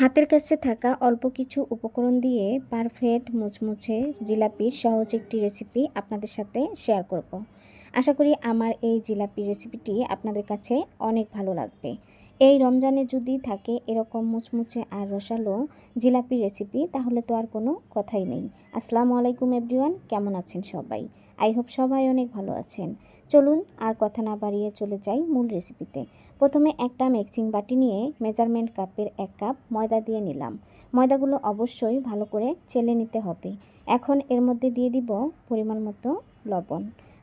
হাতের কাছে থাকা অল্প কিছু উপকরণ দিয়ে পারফেক্ট মুচমুচে জিলাপির সহজ একটি রেসিপি আপনাদের সাথে শেয়ার করব। আশা করি আমার এই জিলাপি রেসিপিটি আপনাদের কাছে অনেক ভালো লাগবে। এই রমজানে যদি থাকে এরকম মুচমুচে আর রসালো জিলাপি রেসিপি তাহলে তো আর কোনো কথাই নেই। আসসালামু আলাইকুম এভরিওয়ান কেমন আছেন সবাই? আই হোপ সবাই অনেক ভালো আছেন। চলুন আর কথা না বাড়িয়ে চলে যাই মূল রেসিপিতে প্রথমে একটা মিক্সিং বাটি নিয়ে মেজারমেন্ট কাপের এক কাপ ময়দা দিয়ে নিলাম। ময়দাগুলো অবশ্যই ভালো করে চেলে নিতে হবে। এখন এর মধ্যে দিয়ে দিব পরিমাণ মতো লবণ।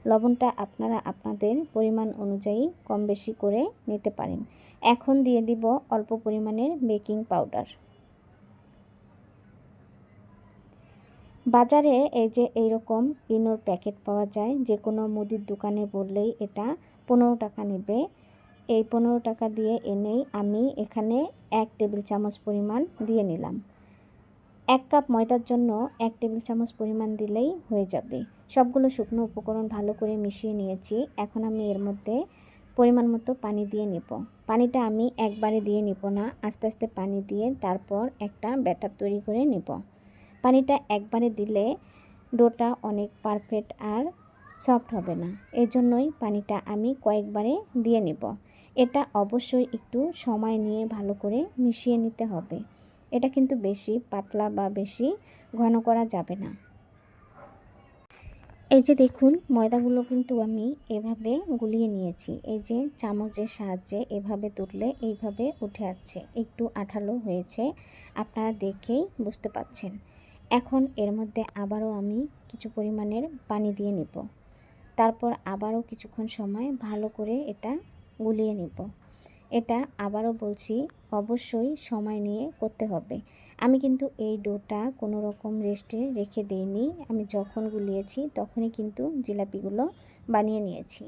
লবণটা আপনারা আপনাদের পরিমাণ অনুযায়ী কম বেশি করে নিতে পারেন। এখন দিয়ে দিব অল্প পরিমাণের বেকিং পাউডার। বাজারে এই যে এইরকম ইনোর প্যাকেট পাওয়া যায়, যে কোনো মুদির দোকানে বললেই এটা পনেরো টাকা নেবে। এই পনেরো টাকা দিয়ে এনেই আমি এখানে এক টেবিল চামচ পরিমাণ দিয়ে নিলাম। এক কাপ ময়দার জন্য এক টেবিল চামচ পরিমাণ দিলেই হয়ে যাবে। সবগুলো শুকনো উপকরণ ভালো করে মিশিয়ে নিয়েছি। এখন আমি এর মধ্যে পরিমাণ মতো পানি দিয়ে নিব। পানিটা আমি একবারে দিয়ে নিব না, আস্তে আস্তে পানি দিয়ে তারপর একটা ব্যাটার তৈরি করে নিব। পানিটা একবারে দিলে ডোটা অনেক পারফেক্ট আর সফট হবে না। এই জন্যই পানিটা আমি কয়েকবারে দিয়ে নিব। এটা অবশ্যই একটু সময় নিয়ে ভালো করে মিশিয়ে নিতে হবে। এটা কিন্তু বেশি পাতলা বা বেশি ঘন করা যাবে না। এই যে দেখুন, ময়দাগুলো কিন্তু আমি এভাবে গুলিয়ে নিয়েছি। এই যে চামচের সাহায্যে এভাবে তুললে এইভাবে উঠে আসছে। একটু আঠালো হয়েছে, আপনারা দেখেই বুঝতে পাচ্ছেন। এখন এর মধ্যে আবারও আমি কিছু পরিমাণের পানি দিয়ে নিব। তারপর আবারও কিছুক্ষণ সময় ভালো করে এটা গুলিয়ে নিব। এটা আবারও বলছি, অবশ্যই সময় নিয়ে করতে হবে। আমি কিন্তু এই ডোটা কোনো রকম রেস্টে রেখে দিইনি। আমি যখন গুলিয়েছি তখনই কিন্তু জিলাপিগুলো বানিয়ে নিয়েছি।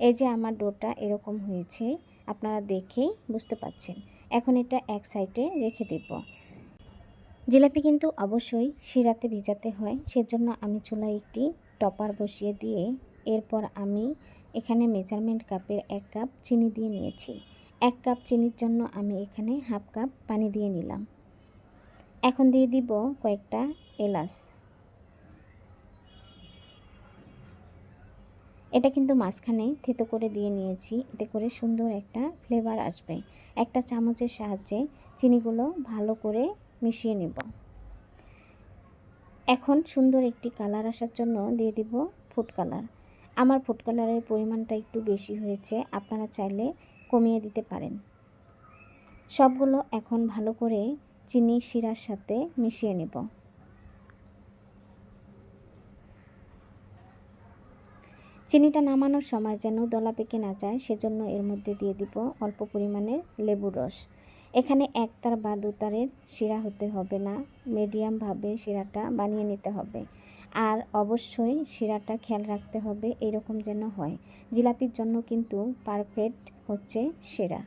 এই যে আমার ডোটা এরকম হয়েছে, আপনারা দেখেই বুঝতে পাচ্ছেন এখন এটা এক সাইডে রেখে দেব। জিলাপি কিন্তু অবশ্যই শিরাতে ভিজাতে হয়, সেজন্য আমি চুলায় একটি টপার বসিয়ে দিয়ে এরপর আমি এখানে মেজারমেন্ট কাপের এক কাপ চিনি দিয়ে নিয়েছি। এক কাপ চিনির জন্য আমি এখানে হাফ কাপ পানি দিয়ে নিলাম। এখন দিয়ে দিব কয়েকটা এলাচ। এটা কিন্তু মাঝখানে থেতো করে দিয়ে নিয়েছি, এতে করে সুন্দর একটা ফ্লেভার আসবে। একটা চামচের সাহায্যে চিনিগুলো ভালো করে মিশিয়ে নেব। এখন সুন্দর একটি কালার আসার জন্য দিয়ে দিব ফুড কালার। আমার ফুড কালারের পরিমাণটা একটু বেশি হয়েছে, আপনারা চাইলে কমিয়ে দিতে পারেন। সবগুলো এখন ভালো করে চিনি শিরার সাথে মিশিয়ে নেব। চিনিটা নামানোর সময় যেন দলা পেকে না যায়, সেজন্য এর মধ্যে দিয়ে দিব অল্প পরিমাণের লেবুর রস। এখানে একতার বা দুতারের শিরা হতে হবে না, মিডিয়ামভাবে শিরাটা বানিয়ে নিতে হবে। আর অবশ্যই শিরাটা খেয়াল রাখতে হবে, এরকম যেন হয়। জিলাপির জন্য কিন্তু পারফেক্ট হচ্ছে সেরা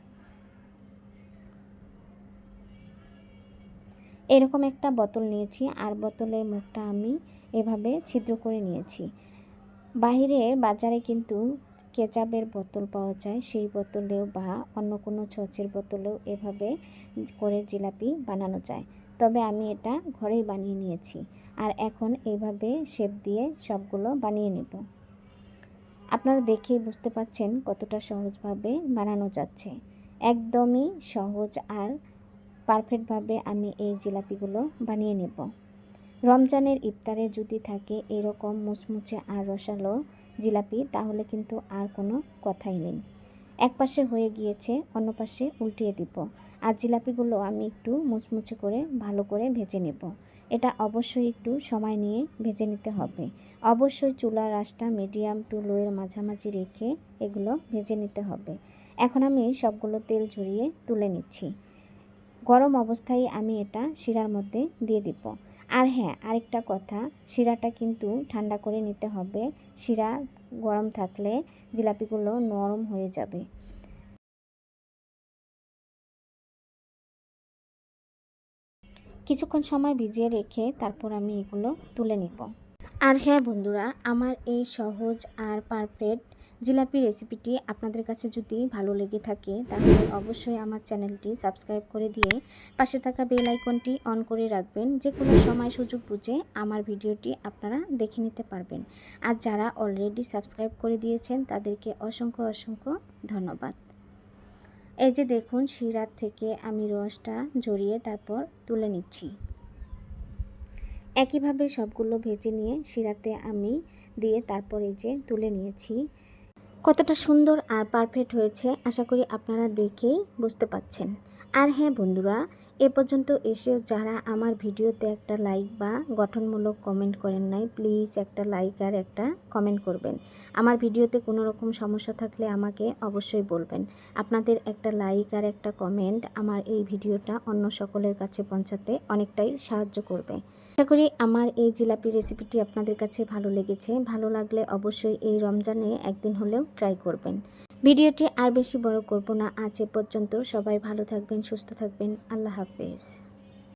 এরকম একটা বোতল নিয়েছি, আর বোতলের মুখটা আমি এভাবে ছিদ্র করে নিয়েছি। বাহিরে বাজারে কিন্তু কেচাপের বোতল পাওয়া যায়, সেই বোতলেও বা অন্য কোনো ছচের বোতলেও এভাবে করে জিলাপি বানানো যায়। তবে আমি এটা ঘরেই বানিয়ে নিয়েছি। আর এখন এইভাবে শেপ দিয়ে সবগুলো বানিয়ে নেব। আপনারা দেখেই বুঝতে পাচ্ছেন কতটা সহজভাবে বানানো যাচ্ছে। একদমই সহজ আর পারফেক্টভাবে আমি এই জিলাপিগুলো বানিয়ে নেব। রমজানের ইফতারে যদি থাকে এরকম মুচমুচে আর রসালো জিলাপি, তাহলে কিন্তু আর কোনো কথাই নেই। এক পাশে হয়ে গিয়েছে, অন্য পাশে উল্টিয়ে দিব। আর জিলাপিগুলো আমি একটু মুচমুচে করে, ভালো করে ভেজে নেব। এটা অবশ্যই একটু সময় নিয়ে ভেজে নিতে হবে। অবশ্যই চুলার আঁশটা মিডিয়াম টু লোয়ের মাঝামাঝি রেখে এগুলো ভেজে নিতে হবে। এখন আমি সবগুলো তেল ঝরিয়ে তুলে নিচ্ছি। গরম অবস্থায় আমি এটা শিরার মধ্যে দিয়ে দিব। আর হ্যাঁ আরেকটা কথা, শিরাটা কিন্তু ঠান্ডা করে নিতে হবে। শিরা গরম থাকলে জিলাপিগুলো নরম হয়ে যাবে। কিছুক্ষণ সময় ভিজিয়ে রেখে তারপর আমি এগুলো তুলে নিব। আর হ্যাঁ বন্ধুরা, আমার এই সহজ আর পারফেক্ট জিলাপি রেসিপিটি আপনাদের কাছে যদি ভালো লেগে থাকে, তাহলে অবশ্যই আমার চ্যানেলটি সাবস্ক্রাইব করে দিয়ে পাশে থাকা বেল আইকনটি অন করে রাখবেন। যে কোনো সময় সুযোগ বুঝে আমার ভিডিওটি আপনারা দেখে নিতে পারবেন। আর যারা অলরেডি সাবস্ক্রাইব করে দিয়েছেন, তাদেরকে অসংখ্য অসংখ্য ধন্যবাদ। এই যে দেখুন, শিরার থেকে আমি রসটা জড়িয়ে তারপর তুলে নিচ্ছি। একইভাবে সবগুলো ভেজে নিয়ে শিরাতে আমি দিয়ে তারপর এই যে তুলে নিয়েছি। কতটা সুন্দর আর পারফেক্ট হয়েছে আশা করি আপনারা দেখেই বুঝতে পাচ্ছেন আর হ্যাঁ বন্ধুরা, এ পর্যন্ত এসেও যারা আমার ভিডিওতে একটা লাইক বা গঠনমূলক কমেন্ট করেন নাই প্লিজ একটা লাইক আর একটা কমেন্ট করবেন। আমার ভিডিওতে কোনো রকম সমস্যা থাকলে আমাকে অবশ্যই বলবেন। আপনাদের একটা লাইক আর একটা কমেন্ট আমার এই ভিডিওটা অন্য সকলের কাছে পৌঁছাতে অনেকটাই সাহায্য করবে। আশা করি আমার এই জিলাপি রেসিপিটি আপনাদের কাছে ভালো লেগেছে। ভালো লাগলে অবশ্যই এই রমজানে একদিন হলেও ট্রাই করবেন। ভিডিওটি আর বেশি বড় করব না। আজ এ পর্যন্ত সবাই ভালো থাকবেন, সুস্থ থাকবেন। আল্লাহ হাফেজ।